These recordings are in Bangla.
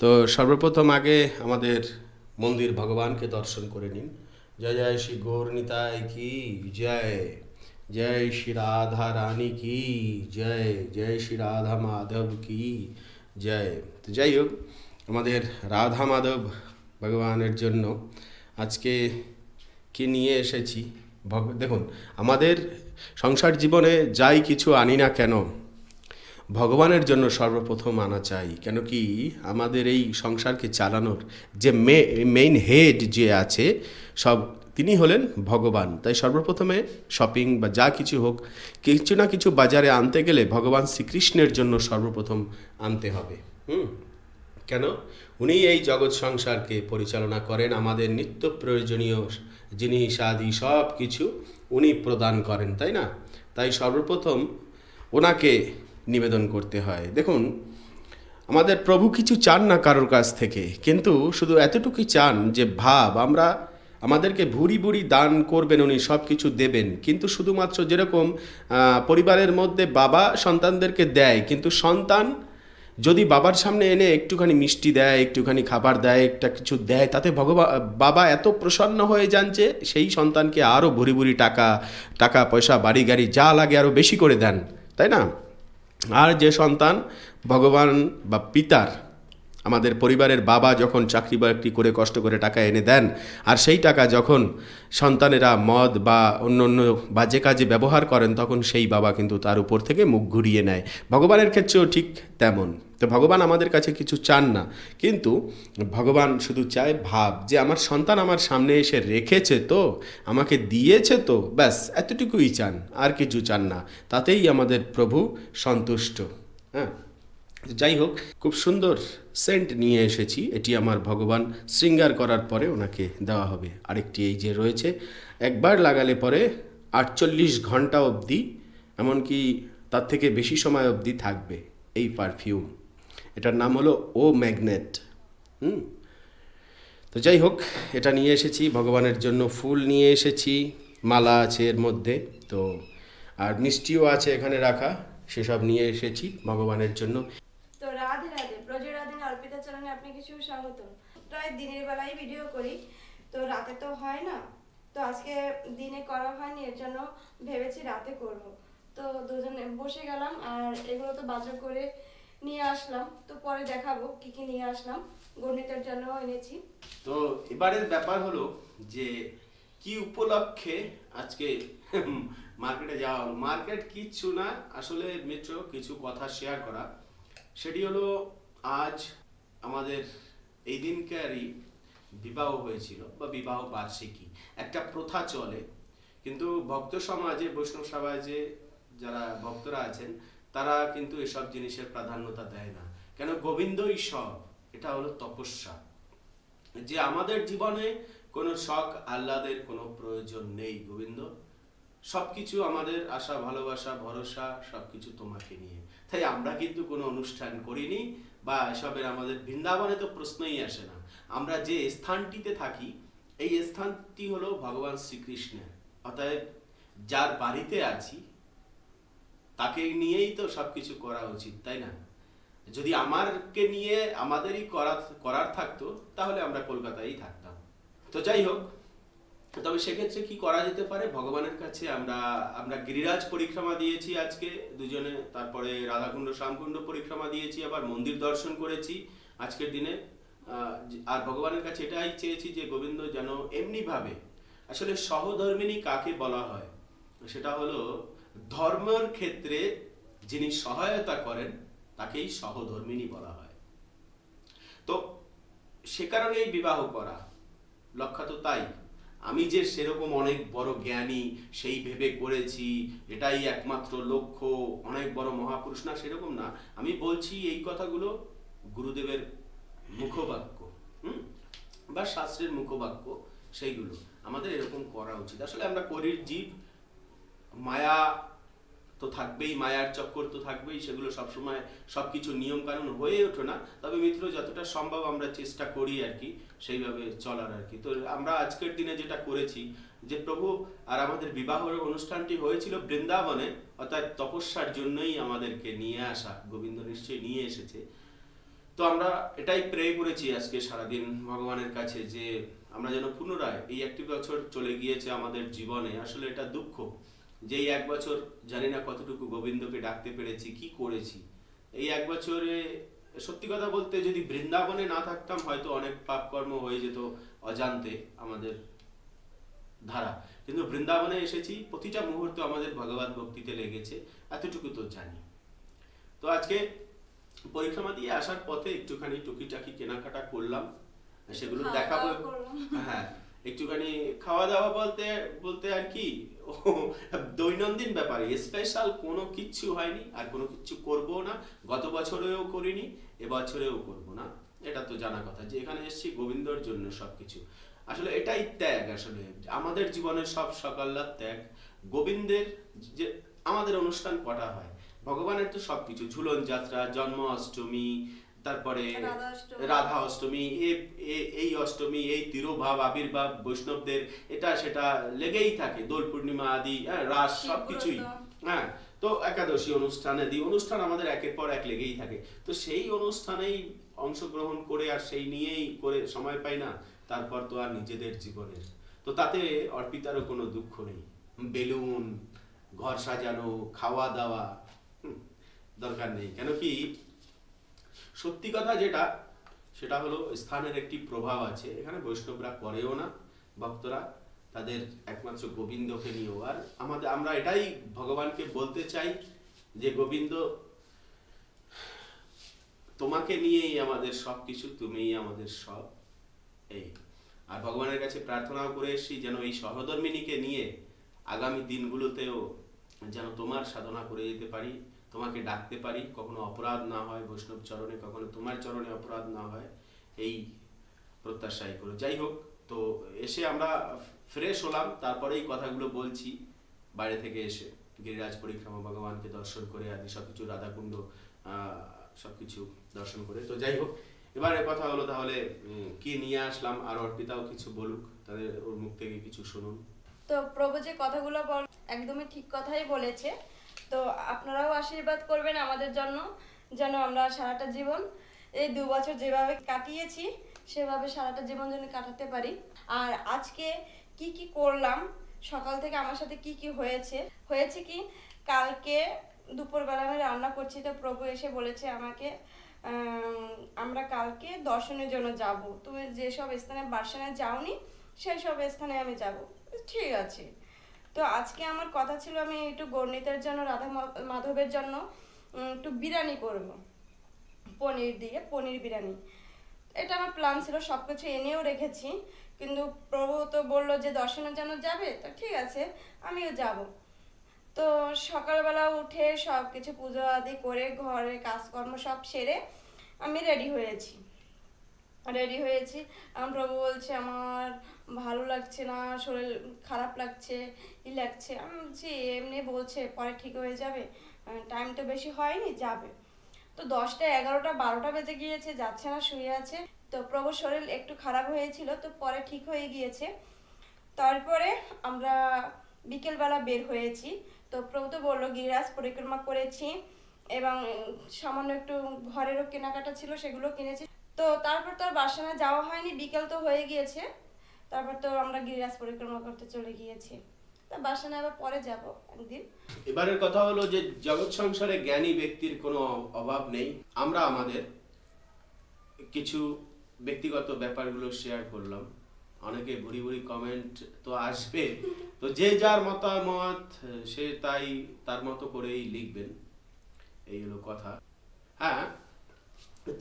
তো সর্বপ্রথম আগে আমাদের মন্দির ভগবানকে দর্শন করে নিন। জয় জয় শ্রী গৌরনিতায় কি, জয়। জয় শ্রী রাধা রানী কি, জয়। জয় শ্রী রাধা মাধব কি, জয়। তো যাই হোক, আমাদের রাধা মাধব ভগবানের জন্য আজকে কি নিয়ে এসেছি? দেখুন, আমাদের সংসার জীবনে যাই কিছু আনি না কেন ভগবানের জন্য সর্বপ্রথম আনা চাই, কেন কি আমাদের এই সংসারকে চালানোর যে মেইন হেড যে আছে, সব তিনি হলেন ভগবান। তাই সর্বপ্রথমে শপিং বা যা কিছু হোক, কিছু না কিছু বাজারে আনতে গেলে ভগবান শ্রীকৃষ্ণের জন্য সর্বপ্রথম আনতে হবে। হুম? কেন? উনি এই জগৎ সংসারকে পরিচালনা করেন, আমাদের নিত্য প্রয়োজনীয় জিনিস আদি সব কিছু উনি প্রদান করেন, তাই না? তাই সর্বপ্রথম ওনাকে নিবেদন করতে হয়। দেখুন, আমাদের প্রভু কিছু চান না কারোর কাছ থেকে, কিন্তু শুধু এতটুকুই চান যে ভাব, আমরা আমাদেরকে ভুরি ভুরি দান করবেন, উনি সব কিছু দেবেন। কিন্তু শুধুমাত্র যেরকম পরিবারের মধ্যে বাবা সন্তানদেরকে দেয়, কিন্তু সন্তান যদি বাবার সামনে এনে একটুখানি মিষ্টি দেয়, একটুখানি খাবার দেয়, একটা কিছু দেয়, তাতে ভগবান বাবা এত প্রসন্ন হয়ে যান যে সেই সন্তানকে আরও ভুরি ভুরি টাকা টাকা, পয়সা, বাড়ি গাড়ি যা লাগে আরও বেশি করে দেন। তাই না? আর যে সন্তান ভগবান বা পিতার আমাদের পরিবারের বাবা যখন চাকরি বাকরি করে কষ্ট করে টাকা এনে দেন, আর সেই টাকা যখন সন্তানেরা মদ বা অন্য অন্য বাজে কাজে ব্যবহার করেন, তখন সেই বাবা কিন্তু তার উপর থেকে মুখ ঘুরিয়ে নেয়। ভগবানের ক্ষেত্রেও ঠিক তেমন। তো ভগবান আমাদের কাছে কিছু চান না। কিন্তু ভগবান শুধু চায় ভাব, যে আমার সন্তান আমার সামনে এসে রেখেছে তো, আমাকে দিয়েছে তো, ব্যাস, এতটুকুই চান, আর কিছু চান না। তাতেই আমাদের প্রভু সন্তুষ্ট। হ্যাঁ? যাই হোক, খুব সুন্দর সেন্ট নিয়ে এসেছি। এটি আমার ভগবান শৃঙ্গার করার পরে ওনাকে দেওয়া হবে। আরেকটি এই যে রয়েছে, একবার লাগালে পরে আটচল্লিশ ঘণ্টা অবধি, এমনকি তার থেকে বেশি সময় অবধি থাকবে এই পারফিউম এটার নাম হলো ও ম্যাগনেট হুম? তো যাই হোক, এটা নিয়ে এসেছি, ভগবানের জন্য ফুল নিয়ে এসেছি, মালা আছে এর মধ্যে, তো আর মিষ্টিও আছে এখানে রাখা, সেসব নিয়ে এসেছি, ভগবানের জন্য। তো রাধে রাধে প্রজয় রাধে, অর্পিতা চরণে আপনি কিছু স্বাগতম। প্রায় দিনের বেলায় ভিডিও করি, তো রাতে তো হয় না, তো আজকে দিনে করা হয়নি, এর জন্য ভেবেছি রাতে করব। তো দুজনে বসে গেলাম, আর এগুলো তো বাজার করে নিয়ে আসলাম, তো পরে দেখাবো কি কি নিয়ে আসলাম গণিতের জন্য এনেছি। তো এবারের ব্যাপার হলো যে, কি উপলক্ষে আজকে মার্কেটে যাওয়া হলো? মার্কেট কিচ্ছু না, আসলে মিত্র, কিছু কথা শেয়ার করা। সেটি হলো, আজ আমাদের এই দিনকারই বিবাহ হয়েছিল, বা বিবাহ বার্ষিকী। একটা প্রথা চলে, কিন্তু ভক্ত সমাজে, বৈষ্ণব সমাজে যারা ভক্তরা আছেন, তারা কিন্তু এসব জিনিসের প্রাধান্যতা দেয় না। কেন? গোবিন্দই সব এটা হলো তপস্যা। যে আমাদের জীবনে কোনো শখ, আহ্লাদের কোনো প্রয়োজন নেই, গোবিন্দ। সবকিছু আমাদের আশা, ভালোবাসা, ভরসা, সবকিছু তোমাকে নিয়ে। তাই আমরা কিন্তু কোনো অনুষ্ঠান করিনি বা এসবের আমাদের বৃন্দাবনে তো প্রশ্নই আসে না। আমরা যে স্থানটিতে থাকি, এই স্থানটি হলো ভগবান শ্রীকৃষ্ণের। অতএব যার বাড়িতে আছি, তাকে নিয়েই তো সবকিছু করা উচিত, তাই না? যদি আমারকে নিয়ে আমাদেরই করা করার থাকতো, তাহলে আমরা কলকাতায় থাকতাম। তো যাই হোক তবে সেক্ষেত্রে কি করা যেতে পারে? ভগবানের কাছে আমরা আমরা গিরিরাজ পরিক্রমা দিয়েছি আজকে, দুজনে, তারপরে রাধাকুণ্ড, শ্যামকুণ্ড পরিক্রমা দিয়েছি, আবার মন্দির দর্শন করেছি আজকের দিনে। আর ভগবানের কাছে এটাই চেয়েছি যে গোবিন্দ যেন এমনি ভাবে আসলে সহধর্মিনী কাকে বলা হয়? সেটা হলো, ধর্মের ক্ষেত্রে যিনি সহায়তা করেন, তাকেই সহধর্মিনী বলা হয়। তো, সে কারণেই বিবাহ করা। লক্ষ্য তো তাই। আমি যে সেরকম অনেক বড় জ্ঞানী সেই ভেবে করেছি, এটাই একমাত্র লক্ষ্য, অনেক বড় মহাপুরুষ, না সেরকম না। আমি বলছি এই কথাগুলো গুরুদেবের মুখবাক্য, হুম? বা শাস্ত্রের মুখবাক্য, সেইগুলো। আমাদের এরকম করা উচিত। আসলে আমরা করির জীব, মায়া তো থাকবেই, মায়ার চক্কর তো থাকবেই, সেগুলো সবসময় সব কিছু নিয়ম কানুন হয়ে ওঠে না। তবে মিত্র, যতটা সম্ভব আমরা চেষ্টা করি আর কি, সেইভাবে চলার আর কি। তো আমরা আজকের দিনে যেটা করেছি, যে প্রভু আর আমাদের বিবাহের অনুষ্ঠানটি হয়েছিল বৃন্দাবনে, অর্থাৎ তপস্যার জন্যই আমাদেরকে নিয়ে আসা, গোবিন্দ নিশ্চয়ই নিয়ে এসেছে। তো আমরা এটাই প্রে করেছি আজকে সারাদিন ভগবানের কাছে, যে আমরা যেন পুনরায় এই একটি বছর চলে গিয়েছে আমাদের জীবনে। আসলে এটা দুঃখ। যে এই এক বছর জানি না কতটুকু গোবিন্দকে ডাকতে পেরেছি কি করেছি। এই এক বছরে সত্যি কথা বলতে যদি বৃন্দাবনে না থাকতাম হয়তো অনেক পাপ কর্ম হয়ে যেত অজান্তে আমাদের ধারা। কিন্তু বৃন্দাবনে এসেছি প্রতিটা মুহূর্ত আমাদের ভগবত ভক্তিতে লেগেছে এতটুকু তো জানি। তো আজকে পরিক্রমা দিয়ে আসার পথে একটুখানি টুকিটাকি কেনাকাটা করলাম। সেগুলো দেখাবো হ্যাঁ একটুখানি খাওয়া দাওয়া বলতে বলতে আর কি, দৈনন্দিন ব্যাপারে স্পেশাল কোনো কিচ্ছু হয়নি, আর কোনো কিচ্ছু করব না। গত বছরেও করিনি, এবছরেও করব না। এটা তো জানা কথা যে এখানে এসেছি গোবিন্দর জন্য সবকিছু। আসলে এটাই ত্যাগ আসলে। আমাদের জীবনের সব সকাল্লার ত্যাগ। গোবিন্দের যে, আমাদের অনুষ্ঠান কটা হয়? ভগবানের তো সবকিছু। ঝুলন যাত্রা জন্ম অষ্টমী তারপরে রাধা অষ্টমী। এই অষ্টমী এই তিরোভাব আবির্ভাব বৈষ্ণবদের এটা সেটা লেগেই থাকে দোল পূর্ণিমা আদি হ্যাঁ, রাস শিবব্রত। সবকিছুই। হ্যাঁ তো একাদশী অনুষ্ঠান আদি অনুষ্ঠান আমাদের একের পর এক লেগেই থাকে। তো সেই অনুষ্ঠানেই অংশগ্রহণ করে আর সেই নিয়েই করে সময় পাই না তারপর তো আর নিজেদের জীবনের। তো তাতে অর্পিতারও কোনো দুঃখ নেই। বেলুন ঘর সাজানো খাওয়া দাওয়া হুম, দরকার নেই। কেন কি সত্যি কথা যেটা, সেটা হলো স্থানের একটি প্রভাব আছে। এখানে বৈষ্ণবরা করেও না, ভক্তরা তাদের একমাত্র গোবিন্দকে নিয়েও। আর আমাদের, আমরা এটাই ভগবানকে বলতে চাই যে, গোবিন্দ, তোমাকে নিয়েই আমাদের সব কিছু তুমিই আমাদের সব এই। আর ভগবানের কাছে প্রার্থনাও করে এসেছি যেন এই সহধর্মিনীকে নিয়ে আগামী দিনগুলোতেও যেন তোমার সাধনা করে যেতে পারি। তোমাকে ডাকতে পারি কখনো অপরাধ না হয় বৈষ্ণব চরণে কখনো তোমার চরণে অপরাধ না হয় এই প্রত্যাশাই করো। যাই হোক তো এসে আমরা ফ্রেশ হলাম তারপরে এই কথাগুলো বলছি বাইরে থেকে এসে গিরিরাজ পরিক্রমা ভগবানকে দর্শন করে আদি সবকিছু রাধাকুণ্ড আহ, সবকিছু দর্শন করে। তো যাই হোক এবারে কথা হলো তাহলে কি নিয়ে আসলাম আর অর্পিতাও কিছু বলুক তাদের ওর মুখ থেকে কিছু শুনুন। তো প্রভু যে কথাগুলো বল একদমই ঠিক কথাই বলেছে। তো আপনারাও আশীর্বাদ করবেন আমাদের জন্য, যেন আমরা সারাটা জীবন এই দু বছর যেভাবে কাটিয়েছি, সেভাবে সারাটা জীবন যেন কাটাতে পারি। আর আজকে কি কি করলাম, সকাল থেকে আমার সাথে কি কি হয়েছে হয়েছে কি? কালকে দুপুরবেলা আমি রান্না করছি, তো প্রভু এসে বলেছে আমাকে আমরা কালকে দর্শনের জন্য যাব। তুমি যেসব স্থানে বাসনে যাওনি সেই সব স্থানে আমি যাব। ঠিক আছে। তো আজকে আমার কথা ছিল আমি একটু গণিতের জন্য, রাধা মাধবের জন্য একটু বিরিয়ানি করব। পনির দিয়ে, পনির বিরিয়ানি। এটা আমার প্ল্যান ছিল সব কিছু এনেও রেখেছি। কিন্তু প্রভু তো বলল যে দর্শনের জন্য যাবে, তো ঠিক আছে, আমিও যাব। তো সকালবেলা উঠে সব কিছু পুজো আদি করে ঘরের কাজকর্ম সব সেরে আমি রেডি হয়েছি। রেডি হয়েছি। আমার প্রভু বলছে, আমার ভালো লাগছে না, শরীর খারাপ লাগছে, ই লাগছে। আমি বলছি, এমনি বলছে, পরে ঠিক হয়ে যাবে। টাইম তো বেশি হয়নি, যাবে। তো দশটা, এগারোটা, বারোটা বেজে গিয়েছে, যাচ্ছে না, শুয়ে আছে। তো প্রভুর শরীর একটু খারাপ হয়েছিল, তো পরে ঠিক হয়ে গিয়েছে। তারপরে আমরা বিকেলবেলা বের হয়েছি। তো প্রভু তো বলল, গিরিরাজ, পরিক্রমা করেছি এবং সামান্য একটু ঘরেরও কেনাকাটা ছিল, সেগুলো কিনেছি। তো তারপর তো আর বাসানে যাওয়া হয়নি, বিকেল তো হয়ে গিয়েছে। তারপর তো আমরা গিরিরাজ পরিক্রমা করতে চলে গিয়েছি। তা বাসানে আবার পরে যাব একদিন। এবারের কথা হলো যে জগৎ সংসারে জ্ঞানী ব্যক্তির কোনো অভাব নেই। আমরা আমাদের কিছু ব্যক্তিগত ব্যাপারগুলো শেয়ার করলাম। অনেকে ভুরি ভুরি কমেন্ট তো আসবে। তো যে যার মতামত, সে তাই তার মতো করেই লিখবেন। এই হলো কথা। হ্যাঁ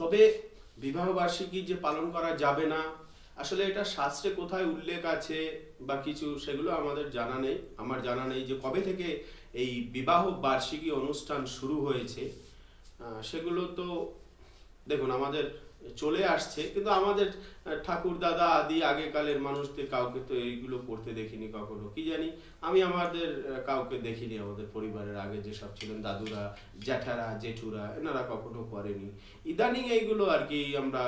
তবে বিবাহ বার্ষিকী যে পালন করা যাবে না, আসলে এটা শাস্ত্রে কোথায় উল্লেখ আছে বা কিছু সেগুলো আমাদের জানা নেই। আমার জানা নেই যে কবে থেকে এই বিবাহ বার্ষিকী অনুষ্ঠান শুরু হয়েছে। সেগুলো তো দেখুন, আমাদের চলে আসছে, কিন্তু আমাদের ঠাকুর দাদা আদি আগেকালের মানুষদের কাউকে তো এইগুলো করতে দেখিনি কখনো। কি জানি? আমি আমাদের কাউকে দেখিনি, আমাদের পরিবারের আগে যেসব ছিলেন দাদুরা, জ্যাঠারা, জেঠুরা, এনারা কখনো করেনি। ইদানিং এইগুলো আর কি আমরা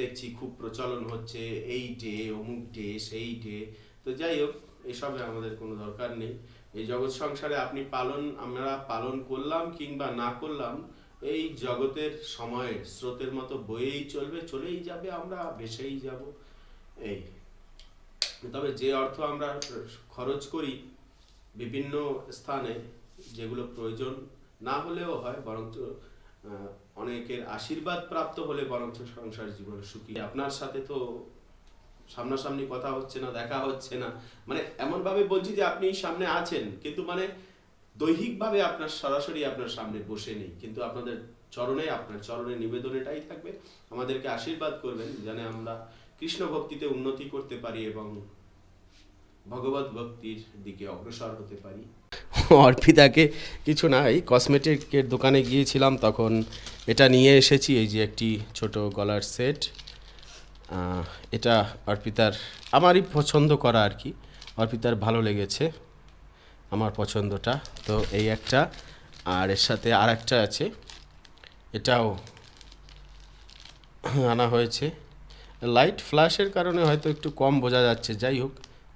দেখছি, খুব প্রচলন হচ্ছে, এই ডে, অমুক ডে, সেই ডে। তো যাই হোক, এসবে আমাদের কোনো দরকার নেই। এই জগৎ সংসারে আপনি পালন, আমরা পালন করলাম কিংবা না করলাম এই জগতের সময় স্রোতের মতো বয়েই চলবে, চলেই যাবে, আমরা ভেসেই যাব। এই। তবে যে অর্থ আমরা খরচ করি বিভিন্ন স্থানে, যেগুলো প্রয়োজন না হলেও হয়, বরঞ্চ অনেকের আশীর্বাদ প্রাপ্ত হলে বরঞ্চ সংসার জীবন সুখী। আপনার সাথে তো সামনাসামনি কথা হচ্ছে না, দেখা হচ্ছে না। মানে এমনভাবে বলছি যে আপনি সামনে আছেন, কিন্তু মানে দৈহিকভাবে আপনার সরাসরি আপনার সামনে বসে নেই, কিন্তু আপনাদের চরণে, আপনার চরণে নিবেদন এটাই থাকবে। আমাদেরকে আশীর্বাদ করবেন যেন আমরা কৃষ্ণ ভক্তিতে উন্নতি করতে পারি এবং ভগবত ভক্তির দিকে অগ্রসর হতে পারি। অর্পিতাকে কিছু না এই কসমেটিকের দোকানে গিয়েছিলাম, তখন এটা নিয়ে এসেছি, এই যে একটি ছোট গলার সেট। এটা অর্পিতার, আমারই পছন্দ করা আর কি, অর্পিতার ভালো লেগেছে। আমার পছন্দটা। তো এই একটা, আর এর সাথে আর একটা আছে। এটাও আনা হয়েছে। লাইট ফ্ল্যাশের কারণে হয়তো একটু কম বোঝা যাচ্ছে। যাই হোক,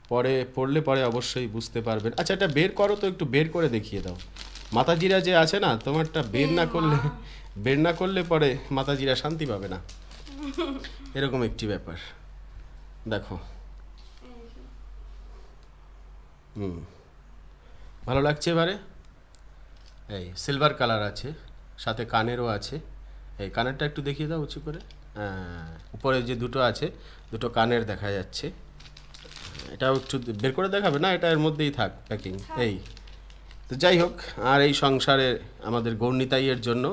পরে, পড়লে পরে অবশ্যই বুঝতে পারবেন। আচ্ছা এটা বের করো তো একটু বের করে দেখিয়ে দাও। মাতাজিরা যে আছে না, তোমারটা বের না করলে, বের না করলে পরে মাতাজিরা শান্তি পাবে না। এরকম একটি ব্যাপার। দেখো। হুম। ভালো লাগছে এবারে? এই সিলভার কালার আছে সাথে কানেরও আছে। এই কানেরটা একটু দেখিয়ে দাও উঁচু করে। হ্যাঁ উপরে যে দুটো আছে দুটো কানের দেখা যাচ্ছে। এটাও একটু বের করে দেখাবে না? এটা এর মধ্যেই থাক প্যাকিং এই তো যাই হোক আর এই সংসারে আমাদের গৌরনিতাইয়ের জন্য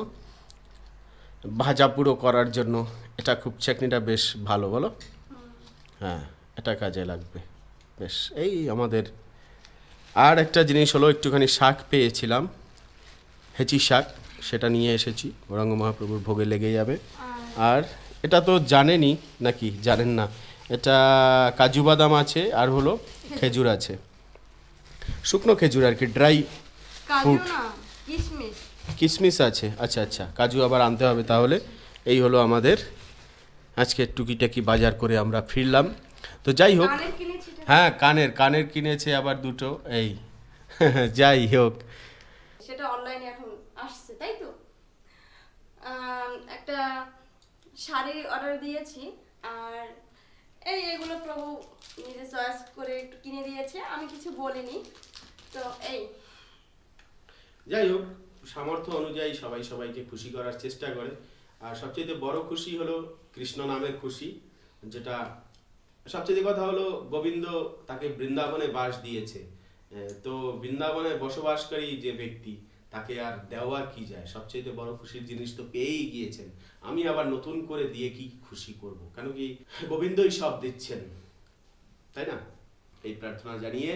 ভাজা পুরো করার জন্য এটা খুব চাকনিটা বেশ ভালো বলো? হ্যাঁ এটা কাজে লাগবে। বেশ এই আমাদের আর একটা জিনিস হলো একটুখানি শাক পেয়েছিলাম হেঁচি শাক সেটা নিয়ে এসেছি গৌরাঙ্গ মহাপ্রভুর ভোগে লেগে যাবে। আর এটা তো জানেনই নাকি? জানেন না। এটা কাজু বাদাম আছে আর হলো খেজুর আছে। শুকনো খেজুর আর কি ড্রাই ফ্রুট। কিশমিশ। আছে আচ্ছা আচ্ছা কাজু আবার আনতে হবে তাহলে। এই হলো আমাদের আজকে টুকিটাকি বাজার করে আমরা ফিরলাম। তো যাই হোক। হ্যাঁ কানের কানের কিনেছে আবার দুটো এই যাই হোক। সেটা অনলাইনে এখন আসছে তাই তো? একটা শাড়ি অর্ডার দিয়েছি আর এই এগুলো প্রভু নিজে চয়েস করে একটু কিনে দিয়েছে আমি কিছু বলিনি তো এই। যাই হোক সামর্থ্য অনুযায়ী সবাই সবাইকে খুশি করার চেষ্টা করে। আর সবচেয়ে বড় খুশি হলো কৃষ্ণ নামের খুশি যেটা সবচেয়ে কথা হলো, গোবিন্দ তাকে বৃন্দাবনে বাস দিয়েছে। তো বৃন্দাবনে বসবাসকারী যে ব্যক্তি, তাকে আর দেওয়া কি যায়? সবচেয়ে বড় খুশির জিনিস তো পেয়েই গিয়েছেন। আমি আবার নতুন করে দিয়ে কি খুশি করব? কেন কি গোবিন্দই সব দিচ্ছেন। তাই না? এই প্রার্থনা জানিয়ে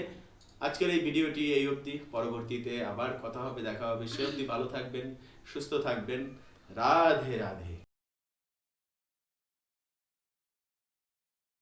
আজকের এই ভিডিওটি এই অবধি। পরবর্তীতে আবার কথা হবে, দেখা হবে। সে অবধি ভালো থাকবেন, সুস্থ থাকবেন। রাধে রাধে।